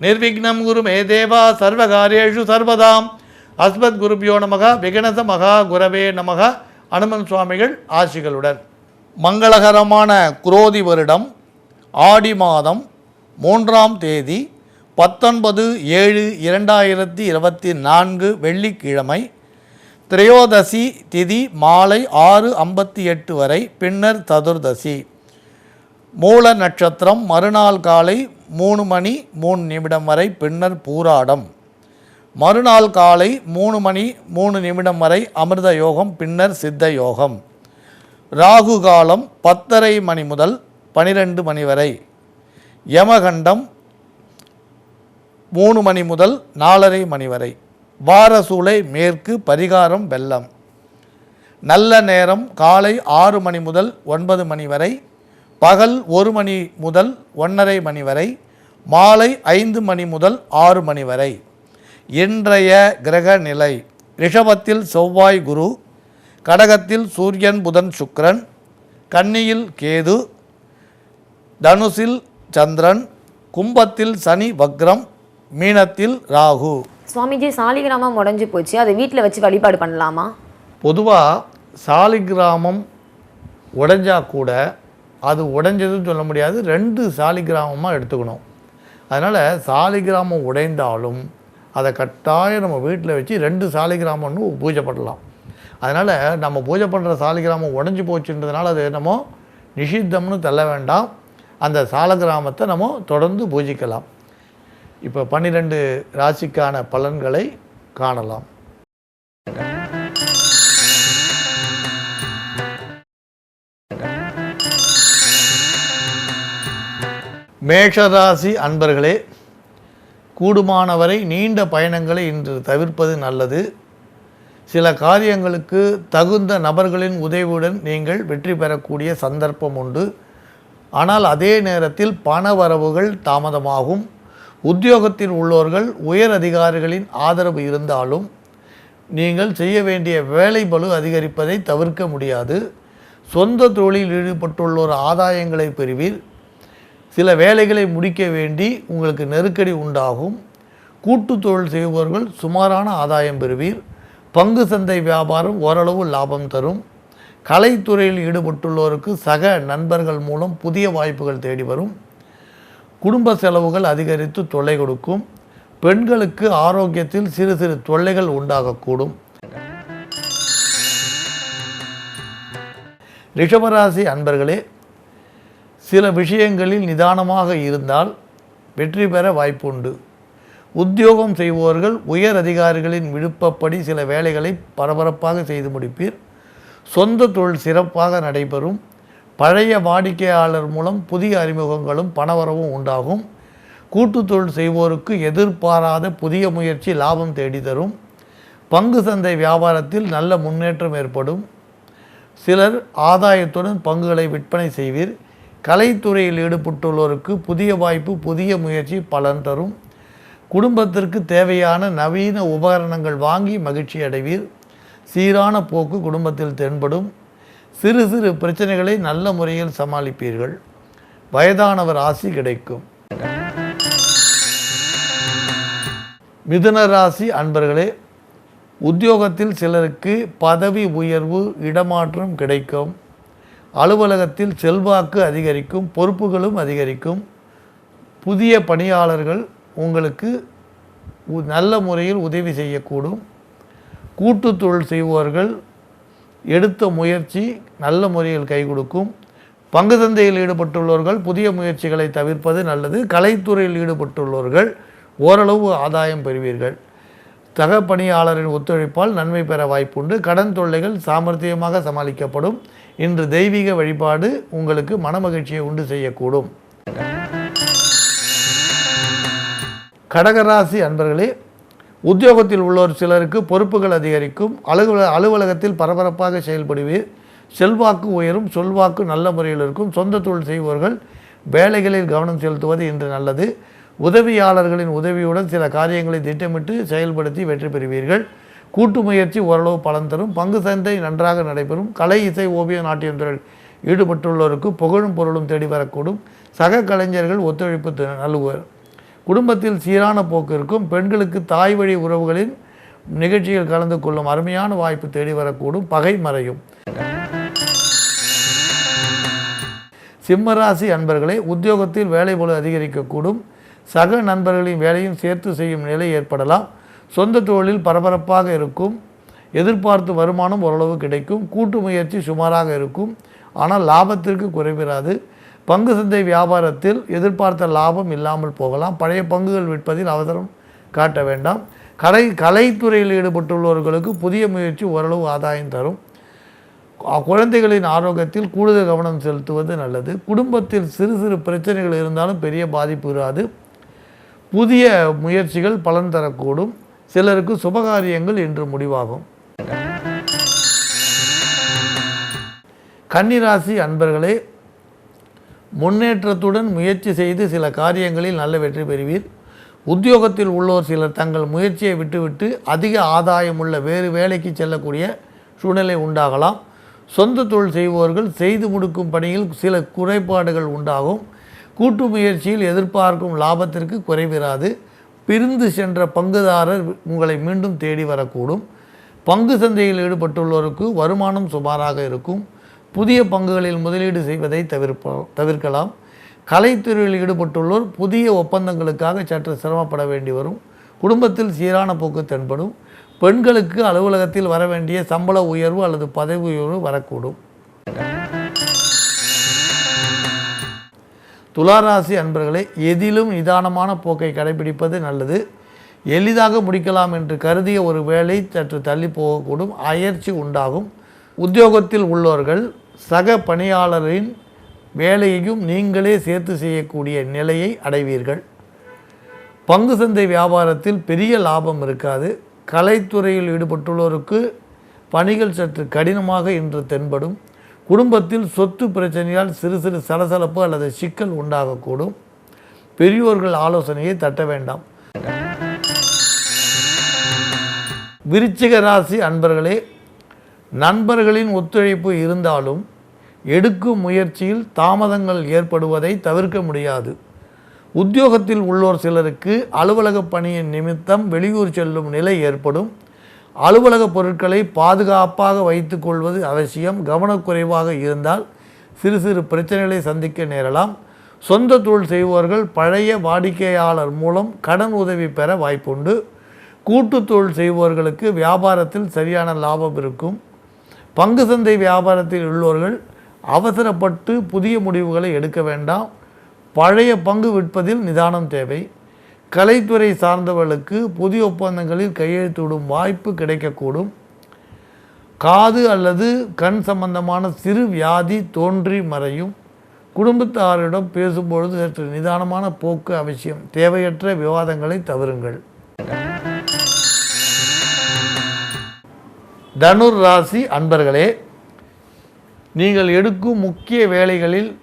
நிர்விக்னம் குரு மே தேவா சர்வகாரியேஷு சர்வதாம். அஸ்மத் குருபியோ நமக விகணச மகா குரவே நமக அனுமன் சுவாமிகள் ஆசிகளுடன். மங்களகரமான குரோதி வருடம் ஆடி மாதம் மூன்றாம் தேதி பத்தொன்பது ஏழு இரண்டாயிரத்தி இருபத்தி நான்கு வெள்ளிக்கிழமை திரையோதசி திதி மாலை ஆறு ஐம்பத்தி எட்டு வரை பின்னர் சதுர்தசி. மூல நட்சத்திரம் மறுநாள் காலை மூணு மணி மூணு நிமிடம் வரை பின்னர் பூராடம். மறுநாள் காலை மூணு மணி மூணு நிமிடம் வரை அமிர்த யோகம் பின்னர் சித்த யோகம். ராகு காலம் பத்தரை மணி முதல் பனிரெண்டு மணி வரை. யமகண்டம் மூணு மணி முதல் நாலரை மணி வரை. வாரசூலை மேற்கு பரிகாரம் வெள்ளம் நல்ல நேரம் காலை ஆறு மணி முதல் ஒன்பது மணி வரை. பகல் ஒரு மணி முதல் ஒன்றரை மணி வரை மாலை ஐந்து மணி முதல் ஆறு மணி வரை. இன்றைய கிரக நிலை ரிஷபத்தில் செவ்வாய் குரு கடகத்தில் சூரியன் புதன் சுக்கிரன் கன்னியில் கேது தனுசில் சந்திரன் கும்பத்தில் சனி வக்ரம் மீனத்தில் ராகு. சுவாமிஜி சாலிகிராமம் உடஞ்சி போச்சு. அதை வீட்டில் வச்சு வழிபாடு பண்ணலாமா? பொதுவாக சாலிகிராமம் உடைஞ்சா கூட அது உடைஞ்சதுன்னு சொல்ல முடியாது. ரெண்டு சாலிகிராமமாக எடுத்துக்கணும். அதனால் சாலிகிராமம் உடைந்தாலும் அதை கட்டாயம் நம்ம வீட்டில் வச்சு ரெண்டு சாலிகிராமம்னு பூஜை பண்ணலாம் அதனால் நம்ம பூஜை பண்ணுற சாலிகிராமம் உடஞ்சி போச்சுன்றதுனால அது என்னமோ நிஷித்தம்னு தள்ள வேண்டாம். அந்த சாலகிராமத்தை நம்ம தொடர்ந்து பூஜிக்கலாம். இப்போ பன்னிரெண்டு ராசிக்கான பலன்களை காணலாம். மேஷராசி அன்பர்களே கூடுமானவரை நீண்ட பயணங்களை இன்று தவிர்ப்பது நல்லது. சில காரியங்களுக்கு தகுந்த நபர்களின் உதவியுடன் நீங்கள் வெற்றி பெறக்கூடிய சந்தர்ப்பம் உண்டு. ஆனால் அதே நேரத்தில் பண வரவுகள் தாமதமாகும். உத்தியோகத்தில் உள்ளவர்கள் உயர் அதிகாரிகளின் ஆதரவு இருந்தாலும் நீங்கள் செய்ய வேண்டிய வேலை பலு அதிகரிப்பதை தவிர்க்க முடியாது. சொந்த தொழிலில் ஈடுபட்டுள்ளோர் ஆதாயங்களை பெறுவீர். சில வேலைகளை முடிக்க வேண்டி உங்களுக்கு நெருக்கடி உண்டாகும். கூட்டு தொழில் செய்பவர்கள் சுமாரான ஆதாயம் பெறுவீர். பங்கு சந்தை வியாபாரம் ஓரளவு லாபம் தரும். கலைத்துறையில் ஈடுபட்டுள்ளோருக்கு சக நண்பர்கள் மூலம் புதிய வாய்ப்புகள் தேடி வரும். குடும்ப செலவுகள் அதிகரித்து தொல்லை கொடுக்கும். பெண்களுக்கு ஆரோக்கியத்தில் சிறு சிறு தொல்லைகள் உண்டாகக்கூடும். ரிஷபராசி அன்பர்களே சில விஷயங்களில் நிதானமாக இருந்தால் வெற்றி பெற வாய்ப்புண்டு. உத்தியோகம் செய்பவர்கள் உயர் அதிகாரிகளின் விருப்பப்படி சில வேலைகளை பரபரப்பாக செய்து முடிப்பீர். சொந்த தொழில் சிறப்பாக நடைபெறும். பழைய வாடிக்கையாளர் மூலம் புதிய அறிமுகங்களும் பணவரவும் உண்டாகும். கூட்டு தொழில் செய்வோருக்கு எதிர்பாராத புதிய முயற்சி லாபம் தேடி தரும் பங்கு சந்தை வியாபாரத்தில் நல்ல முன்னேற்றம் ஏற்படும். சிலர் ஆதாயத்துடன் பங்குகளை விற்பனை செய்வீர். கலைத்துறையில் ஈடுபட்டுள்ளோருக்கு புதிய வாய்ப்பு புதிய முயற்சி பலன் தரும். குடும்பத்திற்கு தேவையான நவீன உபகரணங்கள் வாங்கி மகிழ்ச்சி அடைவீர். சீரான போக்கு குடும்பத்தில் தென்படும். சிறு சிறு பிரச்சனைகளை நல்ல முறையில் சமாளிப்பீர்கள். வயதானவர் ஆசி கிடைக்கும். மிதுன ராசி அன்பர்களே உத்தியோகத்தில் சிலருக்கு பதவி உயர்வு இடமாற்றம் கிடைக்கும். அலுவலகத்தில் செல்வாக்கு அதிகரிக்கும் பொறுப்புகளும் அதிகரிக்கும். புதிய பணியாளர்கள் உங்களுக்கு உ- நல்ல முறையில் உதவி செய்யக்கூடும். கூட்டு தொழில் செய்பவர்கள் எடுத்த முயற்சி நல்ல முறையில் கை கொடுக்கும். பங்கு சந்தையில் ஈடுபட்டுள்ளவர்கள் புதிய முயற்சிகளை தவிர்ப்பது நல்லது. கலைத்துறையில் ஈடுபட்டுள்ளவர்கள் ஓரளவு ஆதாயம் பெறுவீர்கள். சக பணியாளரின் ஒத்துழைப்பால் நன்மை பெற வாய்ப்புண்டு. கடன் தொல்லைகள் சாமர்த்தியமாக சமாளிக்கப்படும். இன்று தெய்வீக வழிபாடு உங்களுக்கு மனமகிழ்ச்சியை உண்டு செய்யக்கூடும். கடகராசி அன்பர்களே உத்தியோகத்தில் உள்ளோர் சிலருக்கு பொறுப்புகள் அதிகரிக்கும். அலுவல அலுவலகத்தில் பரபரப்பாக செயல்படுவீர். செல்வாக்கு உயரும் சொல்வாக்கு நல்ல முறையில் இருக்கும். சொந்த தொழில் செய்பவர்கள் வேலைகளில் கவனம் செலுத்துவது இன்று நல்லது. உதவியாளர்களின் உதவியுடன் சில காரியங்களை திட்டமிட்டு செயல்படுத்தி வெற்றி பெறுவீர்கள். கூட்டு முயற்சி ஓரளவு பலன் தரும். பங்கு சந்தை நன்றாக நடைபெறும். கலை இசை ஓவிய நாட்டியத்துறையில் ஈடுபட்டுள்ளோருக்கு புகழும் பொருளும் தேடி வரக்கூடும். சக கலைஞர்கள் ஒத்துழைப்பு நல்குவர். குடும்பத்தில் சீரான போக்கு இருக்கும். பெண்களுக்கு தாய் வழி உறவுகளின் நிகழ்ச்சியில் கலந்து கொள்ளும் அருமையான வாய்ப்பு தேடி வரக்கூடும். பகை மறையும். சிம்மராசி அன்பர்களே உத்தியோகத்தில் வேலை போல அதிகரிக்கக்கூடும். சக நண்பர்களின் வேலையும் சேர்த்து செய்யும் நிலை ஏற்படலாம். சொந்த தொழிலில் பரபரப்பாக இருக்கும் எதிர்பார்த்து வருமானம் ஓரளவு கிடைக்கும் கூட்டு முயற்சி சுமாராக இருக்கும் ஆனால் லாபத்திற்கு குறைவிராது. பங்கு சந்தை வியாபாரத்தில் எதிர்பார்த்த லாபம் இல்லாமல் போகலாம். பழைய பங்குகள் விற்பதில் அவசரம் காட்ட வேண்டாம். கலை கலைத்துறையில் ஈடுபட்டுள்ளவர்களுக்கு புதிய முயற்சி ஓரளவு ஆதாயம் தரும். குழந்தைகளின் ஆரோக்கியத்தில் கூடுதல் கவனம் செலுத்துவது நல்லது. குடும்பத்தில் சிறு சிறு பிரச்சனைகள் இருந்தாலும் பெரிய பாதிப்பு இராது புதிய முயற்சிகள் பலன் தரக்கூடும். சிலருக்கு சுபகாரியங்கள் இன்று முடிவாகும். கன்னிராசி அன்பர்களே முன்னேற்றத்துடன் முயற்சி செய்து சில காரியங்களில் நல்ல வெற்றி பெறுவீர். உத்தியோகத்தில் உள்ளோர் சிலர் தங்கள் முயற்சியை விட்டுவிட்டு அதிக ஆதாயமுள்ள வேறு வேலைக்கு செல்லக்கூடிய சூழ்நிலை உண்டாகலாம். சொந்த தொழில் செய்பவர்கள் செய்து முடிக்கும் பணியில் சில குறைபாடுகள் உண்டாகும். கூட்டு முயற்சியில் எதிர்பார்க்கும் லாபத்திற்கு குறைவிராது. பிரிந்து சென்ற பங்குதாரர் உங்களை மீண்டும் தேடி வரக்கூடும். பங்கு சந்தையில் ஈடுபட்டுள்ளோருக்கு வருமானம் சுமாராக இருக்கும். புதிய பங்குகளில் முதலீடு செய்வதை தவிர்ப்ப தவிர்க்கலாம். கலைத்துறையில் ஈடுபட்டுள்ளோர் புதிய ஒப்பந்தங்களுக்காக சற்று சிரமப்பட வேண்டி வரும். குடும்பத்தில் சீரான போக்கு தென்படும். பெண்களுக்கு அலுவலகத்தில் வர வேண்டிய சம்பள உயர்வு அல்லது பதவி உயர்வு வரக்கூடும். துளாராசி அன்பர்களே எதிலும் நிதானமான போக்கை கடைபிடிப்பது நல்லது. எளிதாக முடிக்கலாம் என்று கருதிய ஒரு வேலை சற்று தள்ளி போகக்கூடும். அயற்சி உண்டாகும். உத்தியோகத்தில் உள்ளவர்கள் சக பணியாளரின் வேலையையும் நீங்களே சேர்த்து செய்யக்கூடிய நிலையை அடைவீர்கள். பங்கு சந்தை வியாபாரத்தில் பெரிய லாபம் இருக்காது. கலைத்துறையில் ஈடுபட்டுள்ளோருக்கு பணிகள் சற்று கடினமாக இன்று தென்படும். குடும்பத்தில் சொத்து பிரச்சனையால் சிறு சிறு சலசலப்பு அல்லது சிக்கல் உண்டாகக்கூடும். பெரியோர்கள் ஆலோசனையை தட்ட வேண்டாம். விருச்சிக ராசி அன்பர்களே நண்பர்களின் ஒத்துழைப்பு இருந்தாலும் எடுக்கும் முயற்சியில் தாமதங்கள் ஏற்படுவதை தவிர்க்க முடியாது. உத்தியோகத்தில் உள்ளோர் சிலருக்கு அலுவலக பணியின் நிமித்தம் வெளியூர் செல்லும் நிலை ஏற்படும். அலுவலக பொருட்களை பாதுகாப்பாக வைத்து கொள்வது அவசியம். கவனக்குறைவாக இருந்தால் சிறு சிறு பிரச்சனைகளை சந்திக்க நேரலாம். சொந்த தொழில் செய்பவர்கள் பழைய வாடிக்கையாளர் மூலம் கடன் உதவி பெற வாய்ப்புண்டு. கூட்டு தொழில் செய்பவர்களுக்கு வியாபாரத்தில் சரியான லாபம் இருக்கும். பங்கு சந்தை வியாபாரத்தில் உள்ளவர்கள் அவசரப்பட்டு புதிய முடிவுகளை எடுக்க வேண்டாம். பழைய பங்கு விற்பதில் நிதானம் தேவை. கலைத்துறை சார்ந்தவர்களுக்கு புதிய ஒப்பந்தங்களில் கையெழுத்திடும் வாய்ப்பு கிடைக்கக்கூடும். காது அல்லது கண் சம்பந்தமான சிறு வியாதி தோன்றி மறையும். குடும்பத்தாரிடம் பேசும்பொழுது சற்று நிதானமான போக்கு அவசியம். தேவையற்ற விவாதங்களை தவறுங்கள். தனுர் ராசி அன்பர்களே நீங்கள் எடுக்கும் முக்கிய வேலைகளில்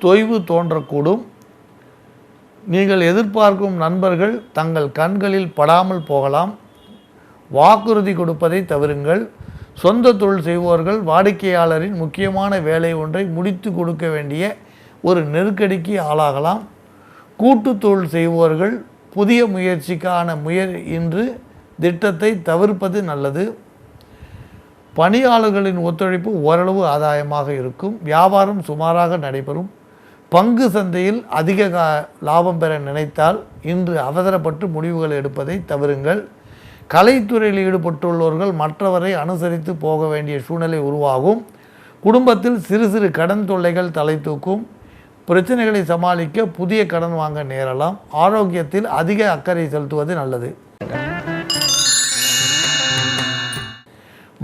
தொய்வு தோன்றக்கூடும். நீங்கள் எதிர்பார்க்கும் நண்பர்கள் தங்கள் கண்களில் படாமல் போகலாம். வாக்குறுதி கொடுப்பதை தவிருங்கள். சொந்த தொழில் செய்பவர்கள் வாடிக்கையாளரின் முக்கியமான வேலை ஒன்றை முடித்து கொடுக்க வேண்டிய ஒரு நெருக்கடிக்கு ஆளாகலாம். கூட்டு தொழில் செய்வோர்கள் புதிய முயற்சிக்கான முயற் இன்று திட்டத்தை தவிர்ப்பது நல்லது. பணியாளர்களின் ஒத்துழைப்பு ஓரளவு ஆதாயமாக இருக்கும். வியாபாரம் சுமாராக நடைபெறும். பங்கு சந்தையில் அதிக கா- லாபம் பெற நினைத்தால் இன்று அவசரப்பட்டு முடிவுகள் எடுப்பதை தவிருங்கள் கலைத்துறையில் ஈடுபட்டுள்ளவர்கள் மற்றவரை அனுசரித்து போக வேண்டிய சூழ்நிலை உருவாகும். குடும்பத்தில் சிறு சிறு கடன் தொல்லைகள் தலை தூக்கும். பிரச்சனைகளை சமாளிக்க புதிய கடன் வாங்க நேரலாம். ஆரோக்கியத்தில் அதிக அக்கறை செலுத்துவது நல்லது.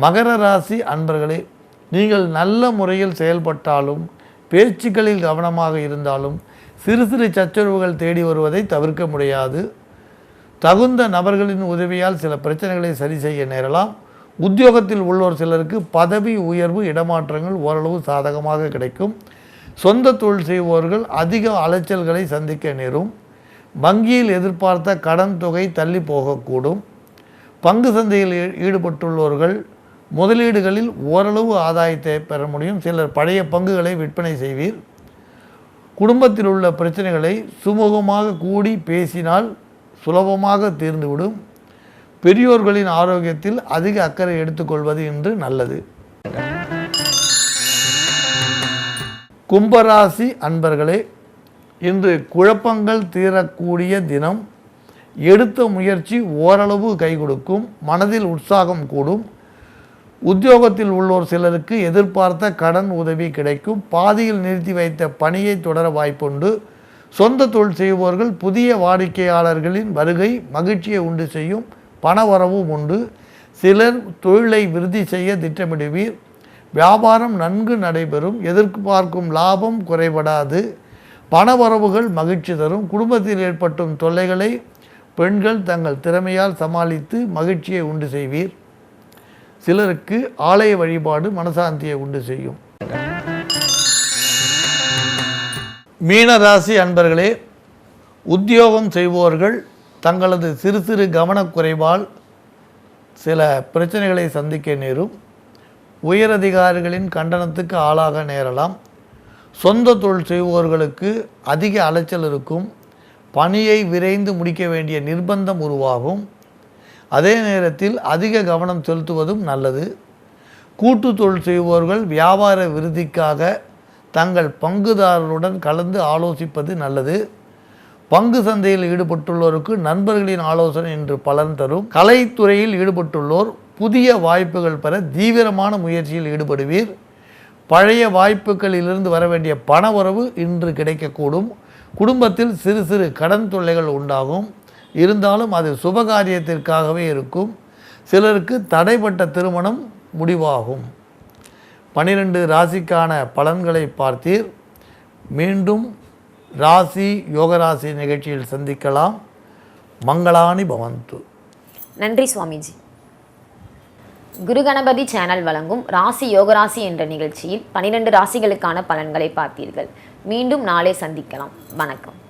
மகர ராசி அன்பர்களே நீங்கள் நல்ல முறையில் செயல்பட்டாலும் பேச்சுக்களில் கவனமாக இருந்தாலும் சிறு சிறு சச்சரவுகள் தேடி வருவதை தவிர்க்க முடியாது. தகுந்த நபர்களின் உதவியால் சில பிரச்சனைகளை சரி செய்ய நேரலாம். உத்தியோகத்தில் உள்ளோர் சிலருக்கு பதவி உயர்வு இடமாற்றங்கள் ஓரளவு சாதகமாக கிடைக்கும். சொந்த தொழில் செய்வோர்கள் அதிக அலைச்சல்களை சந்திக்க நேரும். வங்கியில் எதிர்பார்த்த கடன் தொகை தள்ளி போகக்கூடும். பங்கு சந்தையில் ஈடுபட்டுள்ளவர்கள் முதலீடுகளில் ஓரளவு ஆதாயத்தை பெற முடியும். சிலர் பழைய பங்குகளை விற்பனை செய்வீர். குடும்பத்தில் உள்ள பிரச்சனைகளை சுமூகமாக கூடி பேசினால் சுலபமாக தீர்ந்துவிடும். பெரியோர்களின் ஆரோக்கியத்தில் அதிக அக்கறை எடுத்துக்கொள்வது இன்று நல்லது. கும்பராசி அன்பர்களே இன்று குழப்பங்கள் தீரக்கூடிய தினம். எடுத்த முயற்சி ஓரளவு கை கொடுக்கும். மனதில் உற்சாகம் கூடும். உத்தியோகத்தில் உள்ளோர் சிலருக்கு எதிர்பார்த்த கடன் உதவி கிடைக்கும். பாதியில் நிறுத்தி வைத்த பணியை தொடர வாய்ப்புண்டு. சொந்த தொழில் செய்பவர்கள் புதிய வாடிக்கையாளர்களின் வருகை மகிழ்ச்சியை உண்டு செய்யும் பணவரவும் உண்டு. சிலர் தொழிலை விருத்தி செய்ய திட்டமிடுவீர். வியாபாரம் நன்கு நடைபெறும். எதிர்பார்க்கும் லாபம் குறைபடாது. பணவரவுகள் மகிழ்ச்சி தரும். குடும்பத்தில் ஏற்பட்டும் தொல்லைகளை பெண்கள் தங்கள் திறமையால் சமாளித்து மகிழ்ச்சியை உண்டு செய்வீர். சிலருக்கு ஆலய வழிபாடு மனசாந்தியை உண்டு செய்யும். மீனராசி அன்பர்களே உத்தியோகம் செய்பவர்கள் தங்களது சிறு சிறு கவனக்குறைவால் சில பிரச்சனைகளை சந்திக்க நேரும். உயரதிகாரிகளின் கண்டனத்துக்கு ஆளாக நேரலாம். சொந்த தொழில் செய்பவர்களுக்கு அதிக அலைச்சல் இருக்கும். பணியை விரைந்து முடிக்க வேண்டிய நிர்பந்தம் உருவாகும். அதே நேரத்தில் அதிக கவனம் செலுத்துவதும் நல்லது. கூட்டு தொழில் செய்பவர்கள் வியாபார விருதிக்காக தங்கள் பங்குதாரருடன் கலந்து ஆலோசிப்பது நல்லது. பங்கு சந்தையில் ஈடுபட்டுள்ளோருக்கு நண்பர்களின் ஆலோசனை என்று பலன் தரும். கலைத்துறையில் ஈடுபட்டுள்ளோர் புதிய வாய்ப்புகள் பெற தீவிரமான முயற்சியில் ஈடுபடுவீர். பழைய வாய்ப்புகளிலிருந்து வர வேண்டிய பண உறவு இன்று கிடைக்கக்கூடும். குடும்பத்தில் சிறு சிறு கடன் தொல்லைகள் உண்டாகும். இருந்தாலும் அது சுபகாரியத்திற்காகவே இருக்கும். சிலருக்கு தடைப்பட்ட திருமணம் முடிவாகும். பனிரெண்டு ராசிக்கான பலன்களை பார்த்தீர். மீண்டும் ராசி யோகராசி நிகழ்ச்சியில் சந்திக்கலாம். மங்களானி பவந்து. நன்றி சுவாமிஜி. குரு கணபதி சேனல் வழங்கும் ராசி யோகராசி என்ற நிகழ்ச்சியில் பனிரெண்டு ராசிகளுக்கான பலன்களை பார்த்தீர்கள். மீண்டும் நாளை சந்திக்கலாம். வணக்கம்.